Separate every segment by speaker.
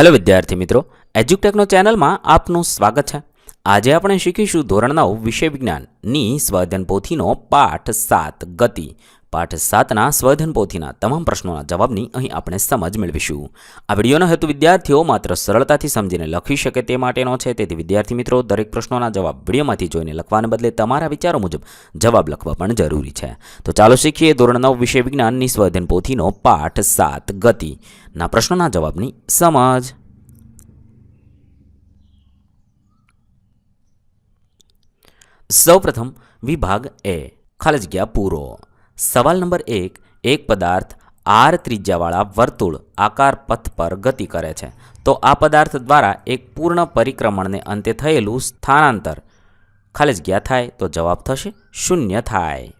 Speaker 1: Hello વિદ્યાર્થી મિત્રો, એજ્યુકટેકનો ચેનલમાં આપનું સ્વાગત છે. આજે આપણે શીખીશું ધોરણ નવ વિષય વિજ્ઞાનની સ્વાધ્યન પોથીનો પાઠ સાત ગતિ. પાઠ સાતના સ્વધન પોથીના તમામ પ્રશ્નોના જવાબની અહીં આપણે સમજ મેળવીશું. આ વિડીયોનો હેતુ વિદ્યાર્થીઓ માત્ર સરળતાથી સમજીને લખી શકે તે માટેનો છે. તેથી વિદ્યાર્થી મિત્રો, દરેક પ્રશ્નોના જવાબ વિડીયોમાંથી જોઈને લખવાને બદલે તમારા વિચારો મુજબ જવાબ લખવા પણ જરૂરી છે. તો ચાલો શીખીએ ધોરણ નવ વિષય વિજ્ઞાનની સ્વધન પોથીનો પાઠ સાત ગતિના પ્રશ્નોના જવાબની સમજ. સૌપ્રથમ વિભાગ એ. ખાલી જગ્યા પૂરો. સવાલ નંબર એક એક પદાર્થ આર ત્રિજ્યાવાળા વર્તુળ આકાર પથ પર ગતિ કરે છે. તો આ પદાર્થ દ્વારા એક પૂર્ણ પરિક્રમણને અંતે થયેલું સ્થાનાંતર ખાલી જગ્યા થાય તો જવાબ થશે શૂન્ય થાય.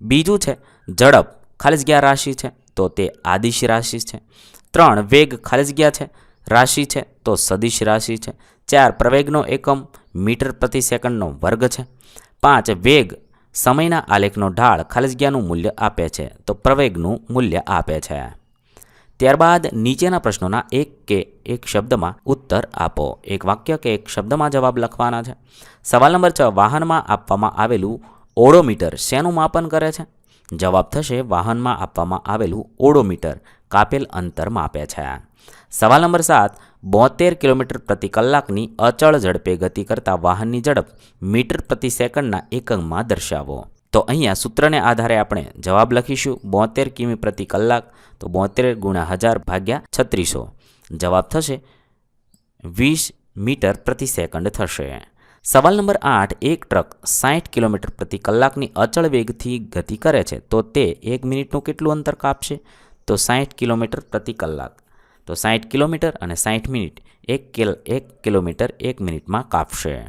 Speaker 1: બીજું છે, ઝડપ ખાલી જગ્યા રાશિ છે તો તે આદિશ રાશિ છે. ત્રણ, વેગ ખાલી જગ્યા છે રાશિ છે તો સદિશ રાશિ છે. ચાર, પ્રવેગનો એકમ મીટર પ્રતિ સેકન્ડનો વર્ગ છે. પાંચ, વેગ સમયના આલેખનો ઢાળ ખાલી મૂલ્ય આપે છે, તો પ્રવેગનું મૂલ્ય આપે છે. ત્યારબાદ નીચેના પ્રશ્નોના એક કે એક શબ્દમાં ઉત્તર આપો. એક વાક્ય કે એક શબ્દમાં જવાબ લખવાના છે. સવાલ નંબર છ, વાહનમાં આપવામાં આવેલું ઓડોમીટર શેનું માપન કરે છે? જવાબ થશે, વાહનમાં આપવામાં આવેલું ઓડોમીટર. કાપેલ અંતર માપે છે. સવાલ નંબર સાત, બોતેર કિલોમીટર પ્રતિ કલાકની અચળ ઝડપે ગતિ કરતા વાહનની ઝડપ મીટર પ્રતિ સેકન્ડના એકમમાં દર્શાવો. તો અહીંયા સૂત્રને આધારે આપણે જવાબ લખીશું બોતેર કિમી પ્રતિ કલાક, તો બોતેર ગુણ્યા હજાર ભાગ્યા છત્રીસો. જવાબ થશે વીસ મીટર પ્રતિ સેકન્ડ થશે. સવાલ નંબર આઠ, એક ટ્રક સાઠ કિલોમીટર પ્રતિ કલાકની અચળ વેગથી ગતિ કરે છે, તો તે એક મિનિટનું કેટલું અંતર કાપશે? તો સાઠ કિલોમીટર પ્રતિ કલાક. તો સાઠ કિલોમીટર અને સાઠ મિનિટ, એક કિલ, એક કિલોમીટર એક મિનિટમાં કાપશે.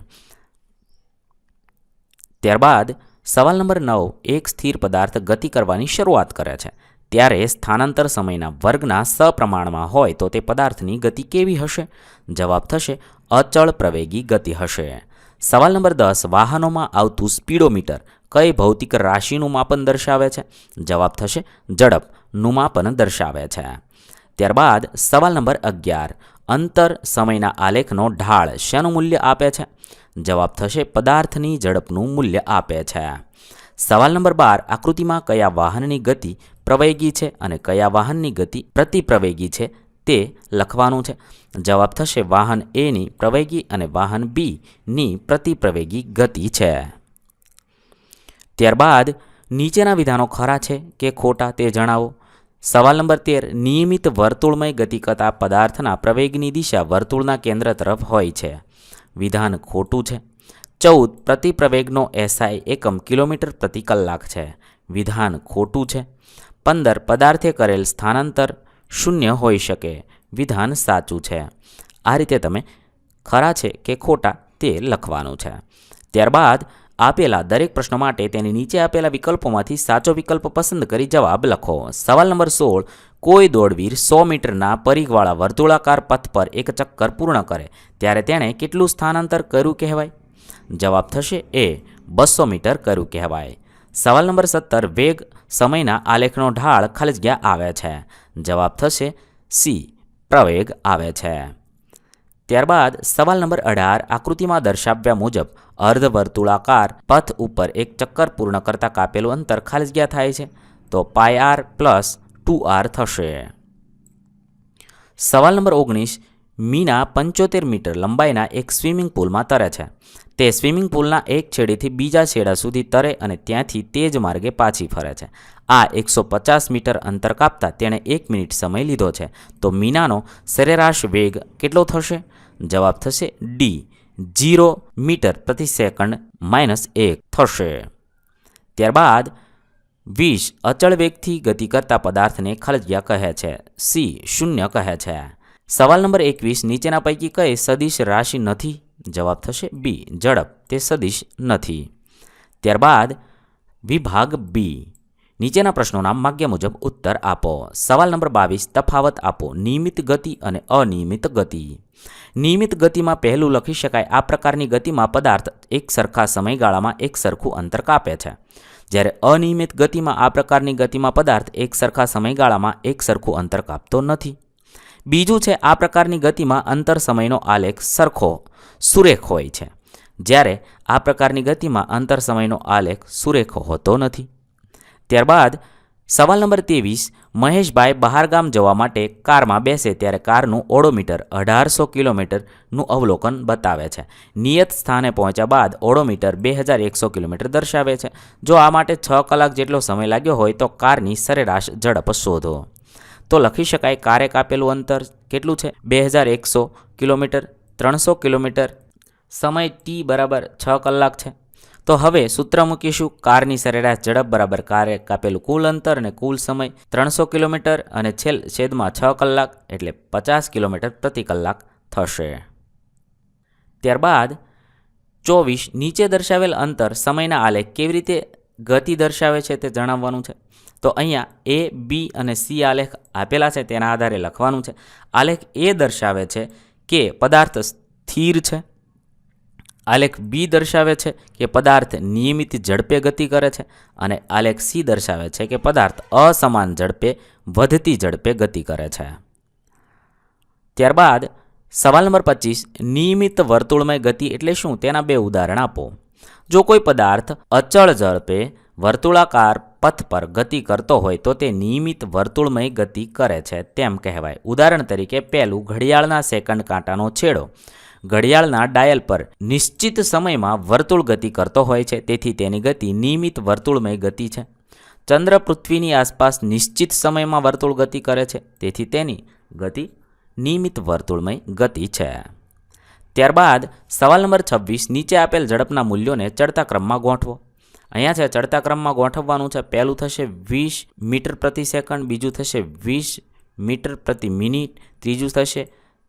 Speaker 1: ત્યારબાદ સવાલ નંબર નવ, એક સ્થિર પદાર્થ ગતિ કરવાની શરૂઆત કરે છે. ત્યારે સ્થાનાંતર સમયના વર્ગના સપ્રમાણમાં હોય તો તે પદાર્થની ગતિ કેવી હશે? જવાબ થશે, અચળ પ્રવેગી ગતિ હશે. સવાલ નંબર દસ, વાહનોમાં આવતું સ્પીડોમીટર કઈ ભૌતિક રાશિનું માપન દર્શાવે છે? જવાબ થશે ઝડપનું માપન દર્શાવે છે. ત્યારબાદ સવાલ નંબર અગિયાર, અંતર સમયના આલેખનો ઢાળ શેનું મૂલ્ય આપે છે? જવાબ થશે, પદાર્થની ઝડપનું મૂલ્ય આપે છે. સવાલ નંબર બાર, આકૃતિમાં કયા વાહનની ગતિ પ્રવેગી છે અને કયા વાહનની ગતિ પ્રતિપ્રવેગી છે તે લખવાનું છે. જવાબ થશે, વાહન એની પ્રવેગી અને વાહન બીની પ્રતિપ્રવેગી ગતિ છે. ત્યારબાદ નીચેના વિધાનો ખરા છે કે ખોટા તે જણાવો. સવાલ નંબર તેર, નિયમિત વર્તુળમય ગતિ કરતા પદાર્થના પ્રવેગની દિશા વર્તુળના કેન્દ્ર તરફ હોય છે. વિધાન ખોટું છે. ચૌદ, પ્રતિપ્રવેગનો એસઆઈ એકમ કિલોમીટર પ્રતિ કલાક છે. વિધાન ખોટું છે. પંદર, પદાર્થે કરેલ સ્થાનાંતર શૂન્ય હોઈ શકે. વિધાન સાચું છે. આ રીતે તમે ખરા છે કે ખોટા તે લખવાનું છે. ત્યારબાદ આપેલા દરેક પ્રશ્નો માટે તેની નીચે આપેલા વિકલ્પોમાંથી સાચો વિકલ્પ પસંદ કરી જવાબ લખો. સવાલ નંબર સોળ, કોઈ દોડવીર સો મીટરના પરિઘવાળા વર્તુળાકાર પથ પર એક ચક્કર પૂર્ણ કરે, ત્યારે તેણે કેટલું સ્થાનાંતર કર્યું કહેવાય? જવાબ થશે એ, બસો મીટર કર્યું કહેવાય. સવાલ નંબર સત્તર, વેગ, સમયના આલેખનો ઢાળ ખાલી જગ્યા આવે છે. જવાબ થશે સી, પ્રવેગ આવે છે. ત્યારબાદ સવાલ નંબર અઢાર આકૃતિમાં દર્શાવ્યા મુજબ અર્ધવર્તુળાકાર પથ ઉપર એક ચક્કર પૂર્ણ કરતાં કાપેલું અંતર ખાલી થાય છે. તો pi R plus two R થશે. સવાલ નંબર ઓગણીસ મીના પંચોતેર મીટર લંબાઈના એક સ્વિમિંગ પુલમાં તરે છે. તે સ્વિમિંગ પુલના એક છેડેથી બીજા છેડા સુધી તરે અને ત્યાંથી તે જ માર્ગે પાછી ફરે છે. આ એકસો પચાસ મીટર અંતર કાપતા તેણે એક મિનિટ સમય લીધો છે. તો મીનાનો સરેરાશ વેગ કેટલો થશે? જવાબ થશે ડી જીરો મીટર પ્રતિ સેકન્ડ માઇનસ એક થશે. ત્યારબાદ, વીસ અચળ વેગથી ગતિ કરતા પદાર્થને ખલજિયા કહે છે. સી શૂન્ય કહે છે. સવાલ નંબર એકવીસ નીચેના પૈકી કઈ સદિશ રાશિ નથી? જવાબ થશે બી, ઝડપ. તે સદિશ નથી. ત્યારબાદ વિભાગ બી. નીચેના પ્રશ્નોના માગ્ય મુજબ ઉત્તર આપો. સવાલ નંબર બાવીસ, તફાવત આપો. નિયમિત ગતિ અને અનિયમિત ગતિ. નિયમિત ગતિમાં પહેલું લખી શકાય. આ પ્રકારની ગતિમાં પદાર્થ એક સરખા સમયગાળામાં એક સરખું અંતર કાપે છે. જ્યારે અનિયમિત ગતિમાં આ પ્રકારની ગતિમાં પદાર્થ એક સરખા સમયગાળામાં એક સરખું અંતર કાપતો નથી. બીજું છે, આ પ્રકારની ગતિમાં અંતર સમયનો આલેખ સરખો, સુરેખ હોય છે. જ્યારે આ પ્રકારની ગતિમાં અંતર સમયનો આલેખ સુરેખ હોતો નથી. ત્યારબાદ, સવાલ નંબર ત્રેવીસ, મહેશભાઈ બહારગામ જવા માટે કારમાં બેસે ત્યારે કારનું ઓડોમીટર અઢારસો કિલોમીટરનું અવલોકન બતાવે છે. નિયત સ્થાને પહોંચ્યા બાદ ઓડોમીટર બે હજાર એકસો કિલોમીટર દર્શાવે છે. જો આ માટે છ કલાક જેટલો સમય લાગ્યો હોય તો કારની સરેરાશ ઝડપ શોધો. તો લખી શકાય કારે કાપેલું અંતર કેટલું છે? બે હજાર એકસો કિલોમીટર, ત્રણસો કિલોમીટર. સમય ટી બરાબર છ કલાક છે. તો હવે સૂત્ર મૂકીશું. કારની સરેરાશ ઝડપ બરાબર કારે કાપેલું કુલ અંતર અને કુલ સમય ત્રણસો કિલોમીટર અને છેલ, છેદમાં છ કલાક એટલે પચાસ કિલોમીટર પ્રતિ કલાક થશે. ત્યારબાદ ચોવીસ નીચે દર્શાવેલ અંતર સમયના આલેખ કેવી રીતે ગતિ દર્શાવે છે તે જણાવવાનું છે. તો અહીંયા એ, બી અને સી આલેખ આપેલા છે, તેના આધારે લખવાનું છે. આલેખ એ દર્શાવે છે કે પદાર્થ સ્થિર છે. આલેખ બી દર્શાવે છે કે પદાર્થ નિયમિત ઝડપે ગતિ કરે છે અને આલેખ સી દર્શાવે છે કે પદાર્થ અસમાન ઝડપે વધતી ઝડપે ગતિ કરે છે. ત્યારબાદ સવાલ નંબર પચીસ, નિયમિત વર્તુળમય ગતિ એટલે શું? તેના બે ઉદાહરણ આપો. જો કોઈ પદાર્થ અચળ ઝડપે વર્તુળાકાર પથ પર ગતિ કરતો હોય તો તે નિયમિત વર્તુળમય ગતિ કરે છે, તેમ કહેવાય. ઉદાહરણ તરીકે, પહેલું ઘડિયાળના સેકન્ડ કાંટાનો છેડો. ઘડિયાળના ડાયલ પર નિશ્ચિત સમયમાં વર્તુળ ગતિ કરતો હોય છે, તેથી તેની ગતિ નિયમિત વર્તુળમય ગતિ છે. ચંદ્ર પૃથ્વીની આસપાસ નિશ્ચિત સમયમાં વર્તુળ ગતિ કરે છે, તેથી તેની ગતિ નિયમિત વર્તુળમય ગતિ છે. ત્યારબાદ, સવાલ નંબર છવ્વીસ, નીચે આપેલ ઝડપના મૂલ્યોને ચડતા ક્રમમાં ગોઠવો. અહીંયા છે, ચડતા ક્રમમાં ગોઠવવાનું છે. પહેલું થશે વીસ મીટર પ્રતિ સેકન્ડ, બીજું થશે વીસ મીટર પ્રતિ મિનિટ, ત્રીજું થશે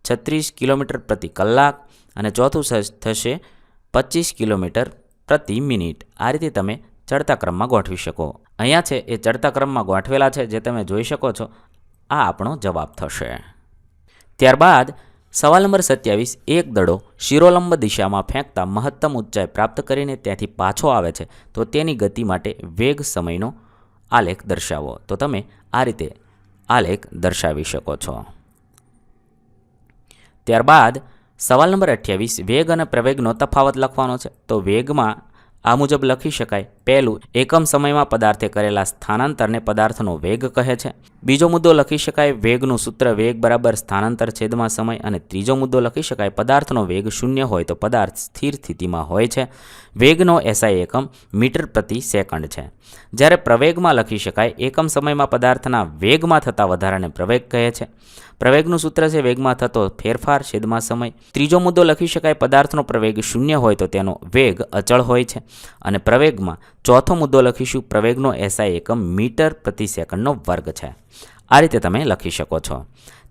Speaker 1: છત્રીસ કિલોમીટર પ્રતિ કલાક અને ચોથું થશે પચીસ કિલોમીટર પ્રતિ મિનિટ. આ રીતે તમે ચડતા ક્રમમાં ગોઠવી શકો. અહીંયા છે, એ ચડતા ક્રમમાં ગોઠવેલા છે, જે તમે જોઈ શકો છો. આ આપણો જવાબ થશે. ત્યારબાદ સવાલ નંબર સત્યાવીસ, એક દડો શિરોલંબ દિશામાં ફેંકતા મહત્તમ ઊંચાઈ પ્રાપ્ત કરીને ત્યાંથી પાછો આવે છે. તો તેની ગતિ માટે વેગ સમયનો આલેખ દર્શાવો. તો તમે આ રીતે આલેખ દર્શાવી શકો છો. ત્યારબાદ સવાલ નંબર અઠ્યાવીસ, વેગ અને પ્રવેગનો તફાવત લખવાનો છે. તો વેગમાં આ મુજબ લખી શકાય. પહેલું એકમ સમયમાં પદાર્થે કરેલા સ્થાનાંતરને પદાર્થનો વેગ કહે છે. બીજો મુદ્દો લખી શકાય વેગનું સૂત્ર વેગ બરાબર સ્થાનાંતર છેદમાં સમય અને ત્રીજો મુદ્દો લખી શકાય પદાર્થનો વેગ શૂન્ય હોય તો પદાર્થ સ્થિર સ્થિતિમાં હોય છે. વેગનો એસઆઈ એકમ મીટર પ્રતિ સેકન્ડ છે. જ્યારે પ્રવેગમાં લખી શકાય એકમ સમયમાં પદાર્થના વેગમાં થતા વધારાને પ્રવેગ કહે છે. પ્રવેગનું સૂત્ર છે વેગમાં થતો ફેરફાર છેદમાં સમય. ત્રીજો મુદ્દો લખી શકાય પદાર્થનો પ્રવેગ શૂન્ય હોય તો તેનો વેગ અચળ હોય છે અને પ્રવેગમાં ચોથો મુદ્દો લખીશું. પ્રવેગનો એસઆઈ એકમ મીટર પ્રતિ સેકન્ડનો વર્ગ છે. આ રીતે તમે લખી શકો છો.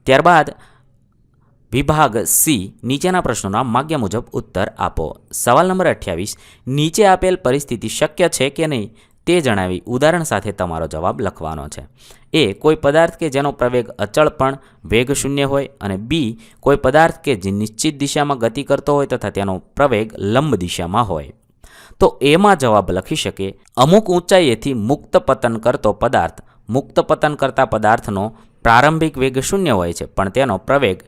Speaker 1: ત્યારબાદ વિભાગ સી નીચેના પ્રશ્નોના માગ્ય મુજબ ઉત્તર આપો. સવાલ નંબર અઠ્યાવીસ, નીચે આપેલ પરિસ્થિતિ શક્ય છે કે નહીં તે જણાવી ઉદાહરણ સાથે તમારો જવાબ લખવાનો છે. એ, કોઈ પદાર્થ કે જેનો પ્રવેગ અચળ પણ વેગ શૂન્ય હોય અને બી કોઈ પદાર્થ કે જે નિશ્ચિત દિશામાં ગતિ કરતો હોય તથા તેનો પ્રવેગ લંબ દિશામાં હોય. તો એમાં જવાબ લખી શકે, અમુક ઊંચાઈએથી મુક્ત પતન કરતો પદાર્થ, મુક્ત પતન કરતા પદાર્થનો પ્રારંભિક વેગ શૂન્ય હોય છે, પણ તેનો પ્રવેગ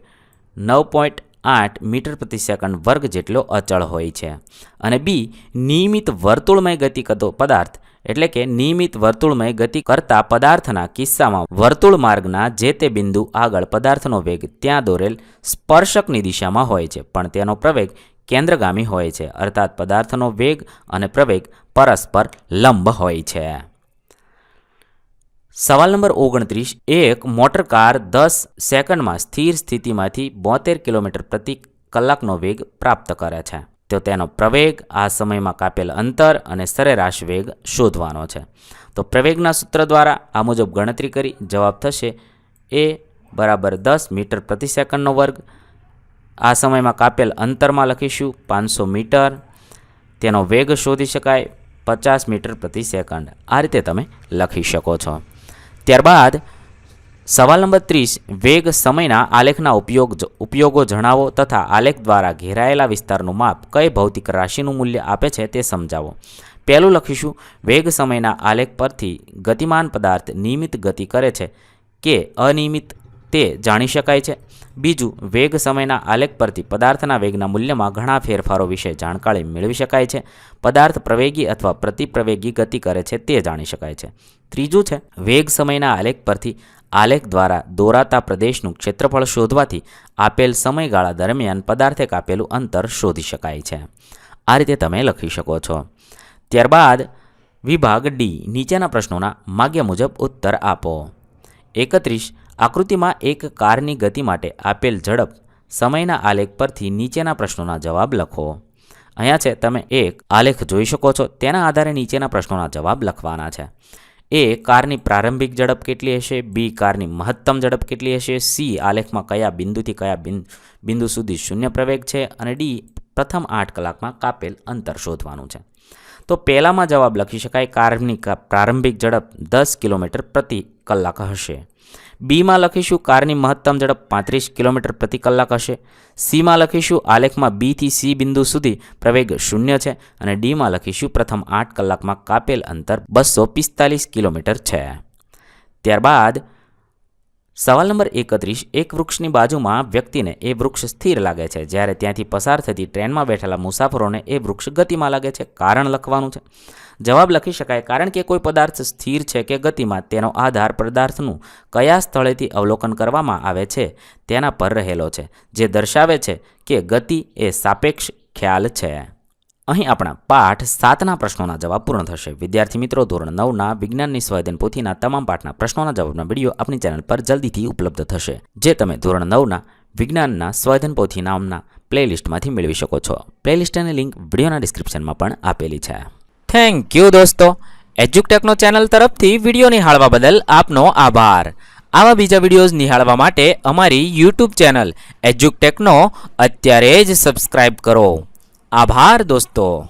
Speaker 1: નવ પોઈન્ટ આઠ મીટર પ્રતિ સેકન્ડ વર્ગ જેટલો અચળ હોય છે. અને બી, નિયમિત વર્તુળમય ગતિ કરતો પદાર્થ, એટલે કે નિયમિત વર્તુળમય ગતિ કરતા પદાર્થના કિસ્સામાં વર્તુળ માર્ગના જે તે બિંદુ આગળ પદાર્થનો વેગ ત્યાં દોરેલ સ્પર્શકની દિશામાં હોય છે, પણ તેનો પ્રવેગ કેન્દ્રગામી હોય છે, અર્થાત પદાર્થનો વેગ અને પ્રવેગ પરસ્પર લંબ હોય છે. સવાલ નંબર ઓગણત્રીસ, એક મોટર કાર દસ સેકન્ડમાં સ્થિર સ્થિતિમાંથી બોતેર કિલોમીટર પ્રતિ કલાકનો વેગ પ્રાપ્ત કરે છે. તો તેનો પ્રવેગ, આ સમયમાં કાપેલ અંતર અને સરેરાશ વેગ શોધવાનો છે. તો પ્રવેગના સૂત્ર દ્વારા આ મુજબ ગણતરી કરી, જવાબ થશે એ બરાબર દસ મીટર પ્રતિ સેકન્ડનો વર્ગ આ સમયમાં કાપેલ અંતરમાં લખીશું પાંચસો મીટર. તેનો વેગ શોધી શકાય પચાસ મીટર પ્રતિ સેકન્ડ. આ રીતે તમે લખી શકો છો. ત્યારબાદ સવાલ નંબર ત્રીસ, વેગ સમયના આલેખના ઉપયોગ ઉપયોગો જણાવો તથા આલેખ દ્વારા ઘેરાયેલા વિસ્તારનું માપ કઈ ભૌતિક રાશિનું મૂલ્ય આપે છે તે સમજાવો. પહેલું લખીશું, વેગ સમયના આલેખ પરથી ગતિમાન પદાર્થ નિયમિત ગતિ કરે છે કે અનિયમિત? તે જાણી શકાય છે. બીજું, વેગ સમયના આલેખ પરથી પદાર્થના વેગના મૂલ્યમાં ઘણા ફેરફારો વિશે જાણકારી મેળવી શકાય છે. પદાર્થ પ્રવેગી અથવા પ્રતિપ્રવેગી ગતિ કરે છે તે જાણી શકાય છે. ત્રીજું છે, વેગ સમયના આલેખ પરથી આલેખ દ્વારા દોરાતા પ્રદેશનું ક્ષેત્રફળ શોધવાથી આપેલ સમયગાળા દરમિયાન પદાર્થે કાપેલું અંતર શોધી શકાય છે. આ રીતે તમે લખી શકો છો. ત્યારબાદ, વિભાગ ડી, નીચેના પ્રશ્નોના માગ્યા મુજબ ઉત્તર આપો. એકત્રીસ આકૃતિમાં એક કારની ગતિ માટે આપેલ ઝડપ સમયના આલેખ પરથી નીચેના પ્રશ્નોના જવાબ લખો. અહીંયા છે, તમે એક આલેખ જોઈ શકો છો, તેના આધારે નીચેના પ્રશ્નોના જવાબ લખવાના છે. એ, કારની પ્રારંભિક ઝડપ કેટલી હશે? બી, કારની મહત્તમ ઝડપ કેટલી હશે? સી, આલેખમાં કયા બિંદુથી કયા બિંદુ સુધી શૂન્ય પ્રવેગ છે? અને ડી, પ્રથમ આઠ કલાકમાં કાપેલ અંતર શોધવાનું છે. તો પહેલામાં જવાબ લખી શકાય, કારની પ્રારંભિક ઝડપ દસ કિલોમીટર પ્રતિ કલાક હશે. બીમાં લખીશું કારની મહત્તમ ઝડપ પાંત્રીસ કિલોમીટર પ્રતિ કલાક હશે. સીમાં લખીશું આલેખમાં બીથી સી બિંદુ સુધી પ્રવેગ શૂન્ય છે અને ડીમાં લખીશું પ્રથમ આઠ કલાકમાં કાપેલ અંતર બસો પિસ્તાલીસ કિલોમીટર છે. ત્યારબાદ સવાલ નંબર એકત્રીસ, એક વૃક્ષની બાજુમાં વ્યક્તિને એ વૃક્ષ સ્થિર લાગે છે. જ્યારે ત્યાંથી પસાર થતી ટ્રેનમાં બેઠેલા મુસાફરોને એ વૃક્ષ ગતિમાં લાગે છે. કારણ લખવાનું છે. જવાબ લખી શકાય. કારણ કે કોઈ પદાર્થ સ્થિર છે કે ગતિમાં, તેનો આધાર પદાર્થનું કયા સ્થળેથી અવલોકન કરવામાં આવે છે, તેના પર રહેલો છે. જે દર્શાવે છે કે ગતિ એ સાપેક્ષ ખ્યાલ છે. અહીં આપણા પાઠ સાતના પ્રશ્નોના જવાબ પૂર્ણ થશે. વિદ્યાર્થી મિત્રો, ધોરણ નવના વિજ્ઞાનની સ્વાધ્યાયન પોથીના તમામ પાઠના પ્રશ્નોના જવાબના વીડિયો આપણી ચેનલ પર જલ્દીથી ઉપલબ્ધ થશે, જે તમે ધોરણ નવના વિજ્ઞાનના સ્વાધ્યાયન પોથી નામના પ્લેલિસ્ટમાંથી મેળવી શકો છો. પ્લેલિસ્ટની લિંક વિડીયોના ડિસ્ક્રિપ્શનમાં પણ આપેલી છે. થેન્ક યુ દોસ્તો. એજ્યુકટેકનો ચેનલ તરફથી વીડિયો નિહાળવા બદલ આપનો આભાર. આવા બીજા વિડીયોઝ નિહાળવા માટે અમારી યુટ્યુબ ચેનલ એજ્યુકટેકનો અત્યારે જ સબસ્ક્રાઇબ કરો. આભાર દોસ્તો.